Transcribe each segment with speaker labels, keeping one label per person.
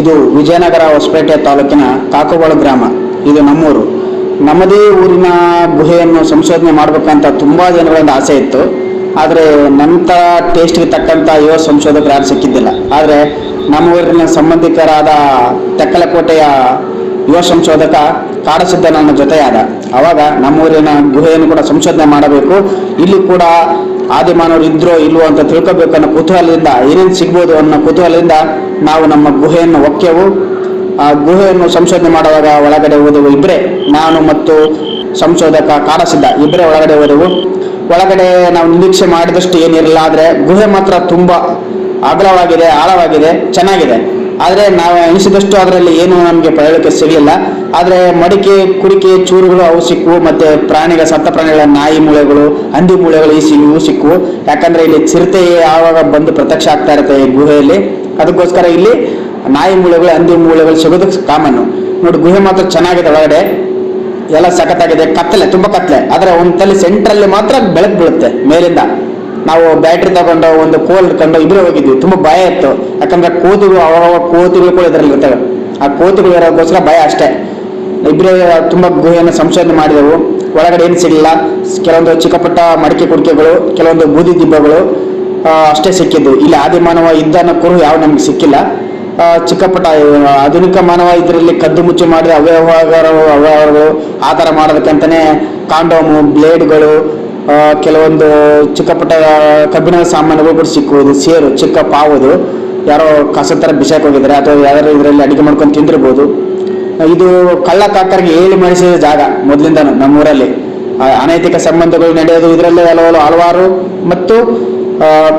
Speaker 1: ಇದು ವಿಜಯನಗರ ಹೊಸಪೇಟೆ ತಾಲೂಕಿನ ಕಾಕುಬಾಳು ಗ್ರಾಮ. ಇದು ನಮ್ಮೂರು. ನಮ್ಮದೇ ಊರಿನ ಗುಹೆಯನ್ನು ಸಂಶೋಧನೆ ಮಾಡಬೇಕಂತ ತುಂಬ ಜನಗಳಿಂದ ಆಸೆ ಇತ್ತು. ಆದರೆ ನಂತ ಟೇಸ್ಟ್ಗೆ ತಕ್ಕಂಥ ಯುವ ಸಂಶೋಧಕರು ಯಾರು ಸಿಕ್ಕಿದ್ದಿಲ್ಲ. ಆದರೆ ನಮ್ಮ ಊರಿನ ಸಂಬಂಧಿಕರಾದ ತೆಕ್ಕಲಕೋಟೆಯ ಯುವ ಸಂಶೋಧಕ ಕಾಡಸಿದ್ದ ನನ್ನ ಜೊತೆಯಾದ. ಅವಾಗ ನಮ್ಮೂರಿನ ಗುಹೆಯನ್ನು ಕೂಡ ಸಂಶೋಧನೆ ಮಾಡಬೇಕು. ಇಲ್ಲಿ ಕೂಡ ಆದಿಮಾನವರು ಇದ್ರೋ ಇಲ್ವೋ ಅಂತ ತಿಳ್ಕೊಬೇಕು ಅನ್ನೋ ಕುತೂಹಲದಿಂದ ಏನೇನು ಸಿಗ್ಬೋದು ಅನ್ನೋ ಕುತೂಹಲದಿಂದ ನಾವು ನಮ್ಮ ಗುಹೆಯನ್ನು ಒಕ್ಕೆವು. ಆ ಗುಹೆಯನ್ನು ಸಂಶೋಧನೆ ಮಾಡುವಾಗ ಒಳಗಡೆ ಹೋದೆವು ಇಬ್ಬರೇ ನಾನು ಮತ್ತು ಸಂಶೋಧಕ ಕಾಡಸಿದ್ದ ಇಬ್ಬರೇ ಒಳಗಡೆ ಹೋದೆವು. ಒಳಗಡೆ ನಾವು ನಿರೀಕ್ಷೆ ಮಾಡಿದಷ್ಟು ಏನಿರಲ್ಲ, ಆದರೆ ಗುಹೆ ಮಾತ್ರ ತುಂಬ ಅಗಲವಾಗಿದೆ, ಆಳವಾಗಿದೆ, ಚೆನ್ನಾಗಿದೆ. ಆದರೆ ನಾವು ಅನಿಸಿದಷ್ಟು ಅದರಲ್ಲಿ ಏನು ನಮಗೆ ಪ್ರಯೋಗಕ್ಕೆ ಸಿಗಲಿಲ್ಲ ಆದರೆ ಮಡಿಕೆ, ಕುಡಿಕೆ, ಚೂರುಗಳು ಅವು ಸಿಕ್ಕವು ಮತ್ತು ಪ್ರಾಣಿಗಳ ಸತ್ತ ಪ್ರಾಣಿಗಳ ನಾಯಿ ಮೂಳೆಗಳು, ಹಂದಿ ಮೂಳೆಗಳು ಈ ಇವು ಸಿಕ್ಕವು ಯಾಕಂದರೆ ಇಲ್ಲಿ ಚಿರತೆ ಯಾವಾಗ ಬಂದು ಪ್ರತ್ಯಕ್ಷ ಆಗ್ತಾ ಇರುತ್ತೆ ಈ ಗುಹೆಯಲ್ಲಿ. ಅದಕ್ಕೋಸ್ಕರ ಇಲ್ಲಿ ನಾಯಿ ಮೂಳೆಗಳು, ಹಂದಿ ಮೂಳೆಗಳು ಸಿಗೋದು ಕಾಮನ್ನು ನೋಡಿ, ಗುಹೆ ಮಾತ್ರ ಚೆನ್ನಾಗಿದೆ ಒಳಗಡೆ. ಎಲ್ಲ ಸಖತ್ತಾಗಿದೆ. ಕತ್ತಲೆ, ತುಂಬ ಕತ್ತಲೆ. ಆದರೆ ತಲೆ ಸೆಂಟ್ರಲ್ಲಿ ಮಾತ್ರ ಬೆಳಕು ಬೀಳುತ್ತೆ, ಮೇಲಿಂದ. ನಾವು ಬ್ಯಾಟ್ರಿ ತಗೊಂಡು ಒಂದು ಕೋಲ್ ಇಟ್ಕೊಂಡು ಇದ್ರೆ ಹೋಗಿದ್ವಿ. ತುಂಬ ಭಯ ಇತ್ತು. ಯಾಕಂದ್ರೆ ಕೋತಿಗಳು ಅವಾಗ ಕೋತಿಗಳು ಕೂಡ ಇದರಲ್ಲಿ ಇರ್ತವೆ. ಆ ಕೋತಿಗಳು ಇರೋದಕ್ಕೋಸ್ಕರ ಭಯ ಅಷ್ಟೇ. ಇಬ್ಬರೇ ತುಂಬ ಗುಹೆಯನ್ನು ಸಂಶೋಧನೆ ಮಾಡಿದೆವು. ಒಳಗಡೆ ಏನು ಸಿಗಲಿಲ್ಲ. ಕೆಲವೊಂದು ಚಿಕ್ಕಪಟ್ಟ ಮಡಿಕೆ ಕುಡಿಕೆಗಳು ಕೆಲವೊಂದು ಬೂದಿ ದಿಬ್ಬಗಳು ಅಷ್ಟೇ ಸಿಕ್ಕಿದ್ದು. ಇಲ್ಲಿ ಆದಿಮಾನವ ಇದ್ದನ ಕುರು ಯಾವ ನಮ್ಗೆ ಸಿಕ್ಕಿಲ್ಲ. ಆ, ಚಿಕ್ಕ ಪುಟ್ಟ ಆ, ಆಧುನಿಕ ಮಾನವ ಇದರಲ್ಲಿ ಕದ್ದು ಮುಚ್ಚಿ ಮಾಡಿದ ಅವ್ಯವಹಾರಗಳು ಅವ್ಯವಹಾರಗಳು ಆ ಥರ ಮಾಡೋದಕ್ಕಂತಲೇ ಕಾಂಡೋಮು ಬ್ಲೇಡ್ಗಳು ಕೆಲವೊಂದು ಚಿಕ್ಕ ಪುಟ್ಟ ಕಬ್ಬಿಣದ ಸಾಮಾನುಗಳು ಕೂಡ ಸಿಕ್ಕುವುದು, ಸೇರು, ಚಿಕ್ಕ ಪಾವುದು. ಯಾರೋ ಕಸ ಥರ ಬಿಸಾಕ್ ಹೋಗಿದ್ದಾರೆ, ಅಥವಾ ಯಾರು ಇದರಲ್ಲಿ ಅಡುಗೆ ಮಾಡ್ಕೊಂಡು ತಿಂದಿರ್ಬೋದು. ಇದು ಕಳ್ಳ ಕಾಕರಿಗೆ ಹೇಳಿ ಮಾಡಿಸಿದ ಜಾಗ ಮೊದಲಿಂದನೂ ನಮ್ಮೂರಲ್ಲಿ. ಅನೈತಿಕ ಸಂಬಂಧಗಳು ನಡೆಯೋದು ಇದರಲ್ಲೇ ಹಲವಾರು ಹಲವಾರು. ಮತ್ತು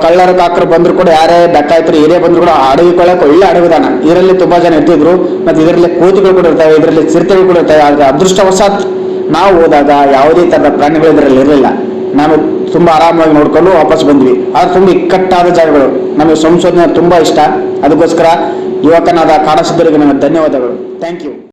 Speaker 1: ಕಳ್ಳರ ಕಾಕರು ಬಂದ್ರು ಕೂಡ ಯಾರೇ ಡಕ್ಕಾಯ್ತರು ಏನೇ ಬಂದ್ರು ಕೂಡ ಅಡಗಿಕೊಳ್ಳಕ್ಕೆ ಒಳ್ಳೆ ಅಡಗುದಾನ. ಇದರಲ್ಲಿ ತುಂಬಾ ಜನ ಇರ್ತಿದ್ರು ಮತ್ತೆ ಇದರಲ್ಲಿ ಕೋತಿಗಳು ಕೂಡ ಇರ್ತವೆ, ಇದರಲ್ಲಿ ಚಿರತೆಗಳು ಕೂಡ ಇರ್ತವೆ. ಆದರೆ ಅದೃಷ್ಟವಶಾತ್ ನಾವು ಹೋದಾಗ ಯಾವುದೇ ಥರದ ಪ್ರಾಣಿಗಳು ಇದರಲ್ಲಿ ಇರಲಿಲ್ಲ. ನಾವು ತುಂಬಾ ಆರಾಮವಾಗಿ ನೋಡ್ಕೊಂಡು ವಾಪಸ್ ಬಂದ್ವಿ. ಆದ್ರೆ ತುಂಬ ಇಕ್ಕಟ್ಟಾದ ಜಾಗಗಳು. ನಮಗೆ ಸಂಶೋಧನೆ ತುಂಬಾ ಇಷ್ಟ. ಅದಕ್ಕೋಸ್ಕರ ಯುವಕನಾದ ಕಾಡಸಿದ್ದರಿಗೆ ನನ್ನ ಧನ್ಯವಾದಗಳು. Thank you